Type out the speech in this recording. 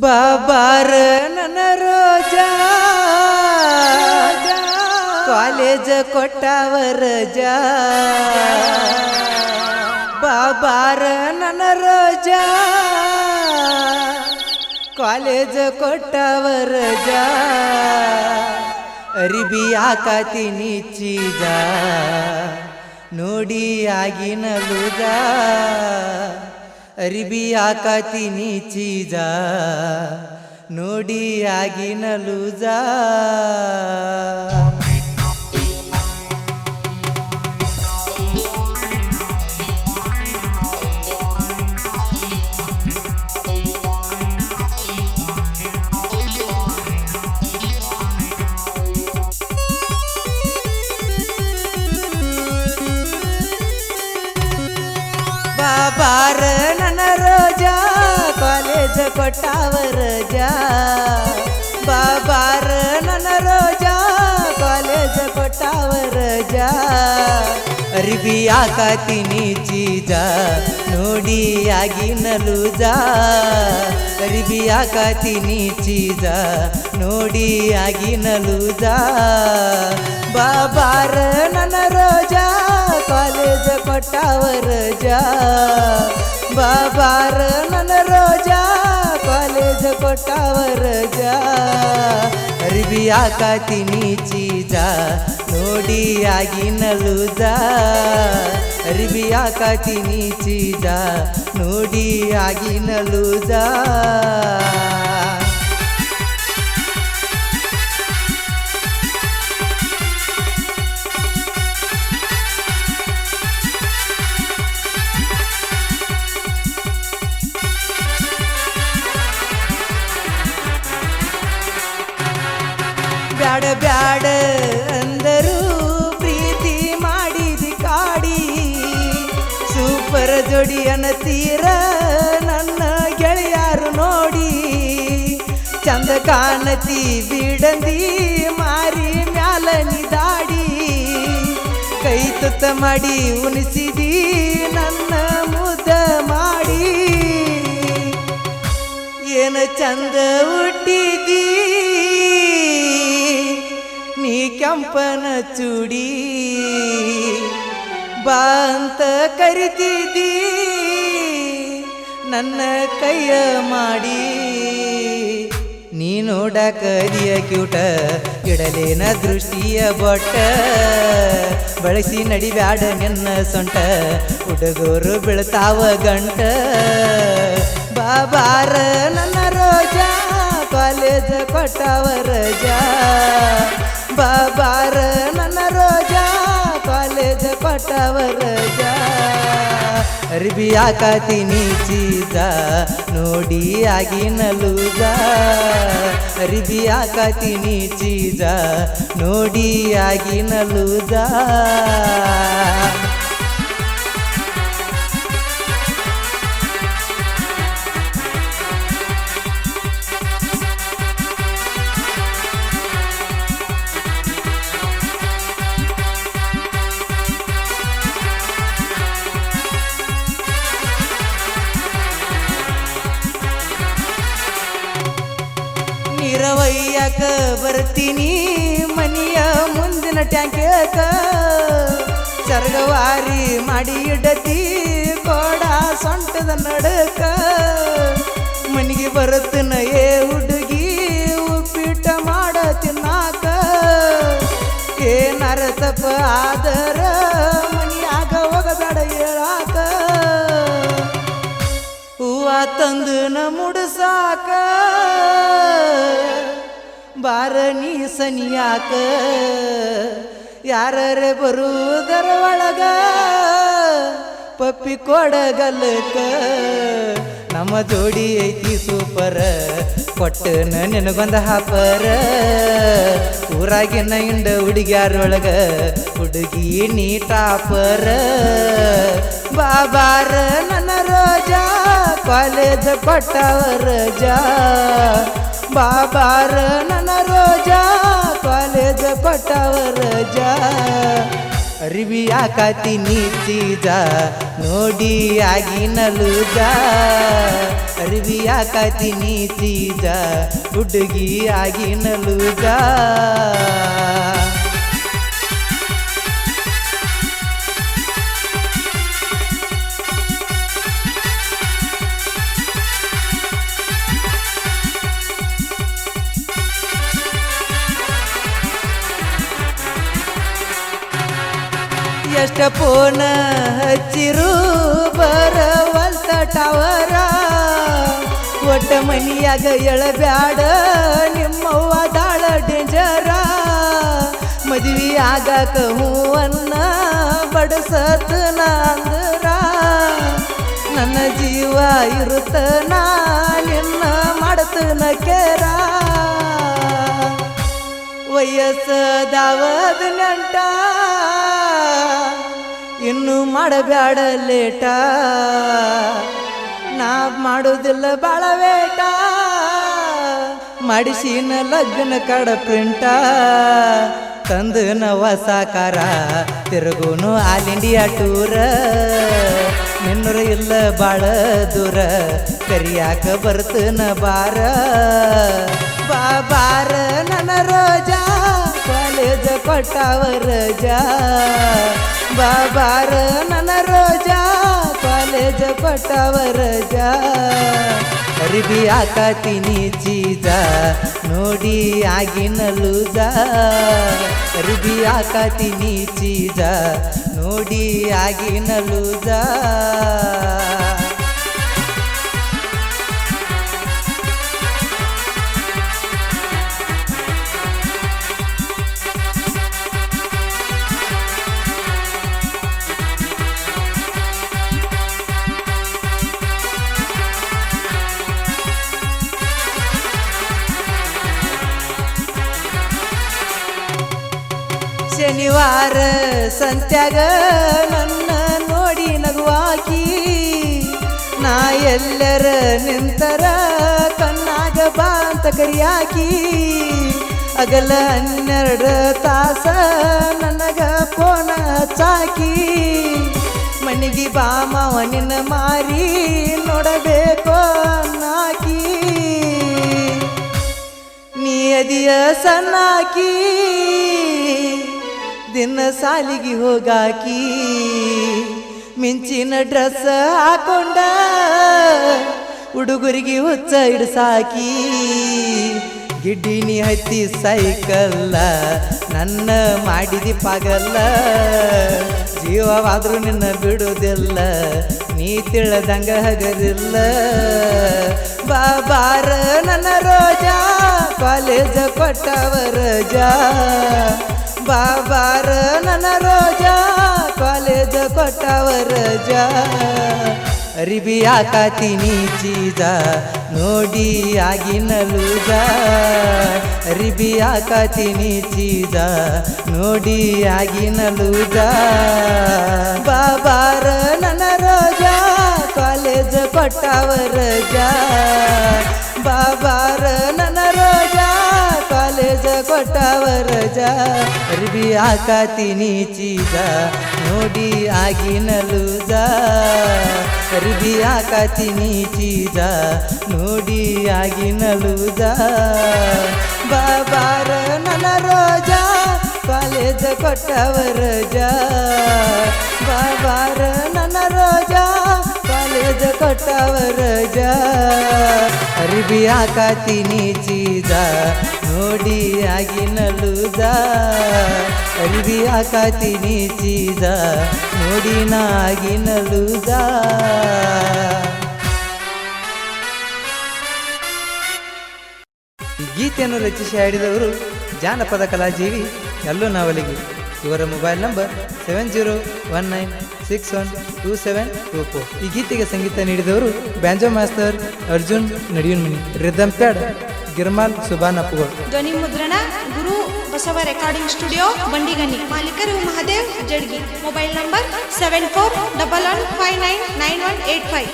ಬಾಬಾರ ನನ್ನ ರೋಜ. ಕಾಲೇಜ ಕೊಟ್ಟವರ ಜಾ ಬಾಬಾರ ನನ್ನ ರೋಜ. ಕಾಲೇಜ ಕೊಟ್ಟವರ ಜಾ ಅರಿಬಿ ಚೀಜ ನೋಡಿ ಆಗಿನ ಅರಿಬಿ ಹಾಕತೀನಿ ಚೀಜ ನೋಡಿ ಆಗಿನ ಕೊಟ್ಟಾವ ರಜಾ ಬಾಬಾರ ನನ್ನ ರೋಜಾ, ಕಾಲೇಜ್ ಕೊಟ್ಟಾವ ರಜಾ ಅರಿಬಿ ಹಾಕತೀನಿ ಚೀಜ ನೋಡಿ ಆಗಿನ ಲೂಜ ಅರಿಬಿ ಹಾಕತೀನಿ ಚೀಜ ನೋಡಿ ಆಗಿನ ಲೂಜ ಬಾಬಾರ ನನ್ನ ಕಾಲೇಜ್ ಕೊಟ್ಟಾವ ರಜಾ ಬಾಬಾರ ನನ್ನ ಕಾಲೇಜ್ ಕೊಟ್ಟಾವ ರಜಾ ಅರಿಬಿ ಹಾಕತೀನಿ ಚೀಜ ನೋಡಿ ಆಗಿನ ಲೂಜ ಅರಿಬಿ ಹಾಕತೀನಿ ಚೀಜ ಬ್ಯಾಡ ಬ್ಯಾಡ ಅಂದರು ಪ್ರೀತಿ ಮಾಡಿದಿ ಕಾಡಿ. ಸೂಪರ್ ಜೋಡಿ ತೀರ ನನ್ನ ಗೆಳೆಯಾರು ನೋಡಿ. ಚಂದ ಕಾಣತಿ ಬಿಡಂದಿ ಮಾರಿ ಮ್ಯಾಲ ನಿದಾಡಿ. ಕೈ ತುತ್ತ ಮಾಡಿ ಉಣಿಸಿದಿ ನನ್ನ ಮುದ ಮಾಡಿ. ಏನ ಚಂದ ಹುಟ್ಟಿದಿ? ಕೆಂಪನ ಚೂಡಿ ಬಾ ಅಂತ ಕರಿತಿದ್ದಿ ನನ್ನ ಕೈಯ ಮಾಡಿ. ನೀ ನೋಡಕ ಅದಿಯ ಕ್ಯೂಟ, ಇಡಲೇನ ದೃಷ್ಟಿಯ ಬೊಟ್ಟ. ಬಳಸಿ ನಡಿಬ್ಯಾಡ ನಿನ್ನ ಸೊಂಟ ಹುಡುಗರು ಬೀಳ್ತಾವ ಗಂಟ. ಬಾಬಾರ ನನ್ನ ಕಾಲೇಜ್ ಕೊಟ್ಟವರ ರಜಾ. ಬಾಬಾರ ನನ್ನ ರೋಜಾ, ಕಾಲೇಜ ಕೊಟ್ಟವರ ರಜಾ. ಅರಿಬಿ ಹಾಕತೀನಿ ಚೀಜ ನೋಡಿ ಆಗಿ ನಲುಗ ಅರಿಬಿ ಆಕಾತಿ ಚೀಜ ನೋಡಿ ಆಗಿ ಲೂಜ ಮುಂದಿನ ಟ್ಯಾಂಕ್ಯಾಕ ಸರ್ಗವಾರಿ ಮಾಡಿ ಇಡತಿ ಕೋಡ ಸೊಂಟದ ನಡಕ. ಮನಿಗೆ ಬರುತ್ತನ ಏ ಹುಡುಗಿ, ಉಪ್ಪಿಟ್ಟ ಮಾಡ ತಿನ್ನಾಕ. ಏನಾರ ತಪ್ಪ ಆದರ ಸನಿಯಾಕ ಯಾರರೆ ಬರುವುದರ ಒಳಗ ಪಪ್ಪಿ ಕೊಡಗಲಕ ನಮ್ಮ ಜೋಡಿ ಐತಿ ಸೂಪರ. ಕೊಟ್ಟನ ನಿನಗೊಂದ ಹಾಪರ. ಊರಾಗಿನ ಇಂಡ ಹುಡುಗ್ಯಾರೊಳಗ ಹುಡುಗಿ ನೀ ಟಾಪರ ಬಾಬಾರ ನನ್ನ ರೋಜಾ, ಕಾಲೇಜ್ ಪಟ್ಟವರ ರಜಾ ಬಾಬಾರ ನನ್ನ ಕಾಲೇಜ್ ಜಾ ಅರಿವಿ ಆಕಾತಿ ನೀಚಿದ ನೋಡಿ ಆಗಿ ನಲುದ ಅರಿವಿ ಆಕಾತಿ ನೀಚಿದ ಹುಡುಗಿ ಆಗಿ ಲೂಜ ಫೋನ ಹಚ್ಚಿರು ಬರವಲ್ತ ಟವರ. ಒಟ್ಟ ಮನಿಯಾಗ ಎಳಬ್ಯಾಡ, ನಿಮ್ಮವ್ವ ದಾಳ ಡೇಂಜರ ಮದ್ವಿ ಆಗಾಕ ಹೂವನ್ನ ಬಡಸತ್ ನಂದ್ರ. ನನ್ನ ಜೀವ ಇರುತ್ತ ನಿನ್ನ ಮಾಡತನ ಕೇರ. ವಯಸ್ಸದಾವದ ನೆಂಟ ಇನ್ನು ಮಾಡಬ್ಯಾಡ ಲೇಟ. ನಾ ಮಾಡೋದಿಲ್ಲ ಬಾಳ ವೇಟ. ಮಾಡಿಸಿನ ಲಗ್ನ ಕಡ ಪ್ರಿಂಟ. ತಂದನ ಹೊಸ ಕಾರ, ತಿರುಗುನು ಆಲ್ ಇಂಡಿಯಾ ಟೂರ. ನಿನ್ನರ ಇಲ್ಲ ಬಾಳ ದೂರ ಕರಿಯಾಕ ಬರ್ತನ ಬಾರ. ಬಾರ ನನ್ನ ರೋಜಾ. ಕಾಲೇಜ जा ರಜಾ ನನ ರೋಜಾ, ಕಾಲೇಜ ಪಟ್ಟವರ ರಜಾ ಅರಿಬಿ ಹಾಕತೀನಿ ಚೀಜ, ನೋಡಿ ಆಗಿನ ಲೂಜ ಅರಿಬಿ ಹಾಕತೀನಿ ಚೀಜ, ನೋಡಿ ಆಗಿನ ಲೂಜ ಶನಿವಾರ ಸಂತ್ಯಾಗ ನನ್ನ ನೋಡಿ ನಗುವಾಕಿ, ನಾ ಎಲ್ಲರ ನಿಂತರ ಕಣ್ಣಾಗ ಬಾ ಅಂತ ಕರಿಯಾಕಿ ಅಗಲ ಹನ್ನೆರಡು ತಾಸ ನನಗ ಫೋನ ಚಾಕಿ ಮನಿಗೆ ಬಾ ಮಾವ ನಿನ್ನ ಮಾರಿ ನೋಡಬೇಕು ನಾಕಿ ಅದಿಯ ಸಣ್ಣಾಕಿ ದಿನ ಸಾಲಿಗೆ ಹೋಗಾಕಿ ಮಿಂಚಿನ ಡ್ರೆಸ್ ಹಾಕೊಂಡ ಹುಡುಗರಿಗೆ ಹುಚ್ಚ ಹಿಡ್ಸಾಕಿ ಗಿಡ್ಡಿನಿ ಹತ್ತಿ ಸೈಕಲ್ಲ, ನನ್ನ ಮಾಡಿದಿ ಪಾಗಲ್ಲ, ಜೀವವಾದ್ರೂ ನಿನ್ನ ಬಿಡುವುದಿಲ್ಲ ನೀ ತಿಳದಂಗ ಹಗದಿಲ್ಲ ಬಾಬಾರ, ನನ್ನ ರೋಜಾ, ಕಾಲೇಜ ಕೊಟ್ಟವ ರಜಾ ಬಾ ಬಾರ ನನ್ನ ರೋಜಾ, ಕಾಲೇಜ ಕೊಟ್ಟವರ ರಜಾ. ಅರಿಬಿ ಹಾಕತೀನಿ ಚೀಜ ನೋಡಿ ಆಗಿನ ಲೂಜ ಅರಿಬಿ ಹಾಕತೀನಿ ಚೀಜ ನೋಡಿ ಆಗಿನ ಲೂಜ ಬಾಬಾರ, ನನ್ನ ರೋಜಾ, ಕಾಲೇಜ್ ಕೊಟ್ಟವರ ರಜಾ. ಕೊಟ್ಟವ ಅರ್ಬಿ ಹಾಕತೀನಿ ಚೀಜ ನೋಡಿ ಆಗಿನ ಲೂಜ ಅರ್ಬಿ ಹಾಕತೀನಿ ಚೀಜ ನೋಡಿ ಆಗಿನ ಲೂಜ ಬಾಬಾರ ನನ್ನ ರೋಜಾ, ಕಾಲೇಜ ಕೊಟ್ಟವ ಜ ಬಾಬಾರ ನನ್ನ ರೋಜಾ ಕಾಲೇಜ ಕೊಟ್ಟವರ ಅರಿಬಿ ಹಾಕತೀನಿ ನೀಚಿದ, ನೋಡಿ ಆಗಿ ನಲುದ. ಅರಿಬಿ ಹಾಕತೀನಿ ನೀಚಿದ, ನೋಡಿ ನಾಗಿ ನಲುದ. ಗೀತೆಯನ್ನು ರಚಿಸಿ ಹಾಡಿದವರು ಜಾನಪದ ಕಲಾಜೀವಿ ಎಲ್ಲೂ ನಾವಲಿಗೆ ಇವರ mobile number seven zero one nine six one two seven two four. ಈ ಗೀತೆಗೆ ಸಂಗೀತ ನೀಡಿದವರು banjo master, Arjun Nadiyunmani rhythm pad, Girmal Suban ಅಪ್ಪುಗಳು. ಧ್ವನಿ ಮುದ್ರಣ, ಗುರು ಬಸವ ರೆಕಾರ್ಡಿಂಗ್ ಸ್ಟುಡಿಯೋ, ಬಂಡಿಗನಿ. ಮಾಲೀಕರು Mahadev, Jadgi. Mobile number seven four double one five nine nine one eight five.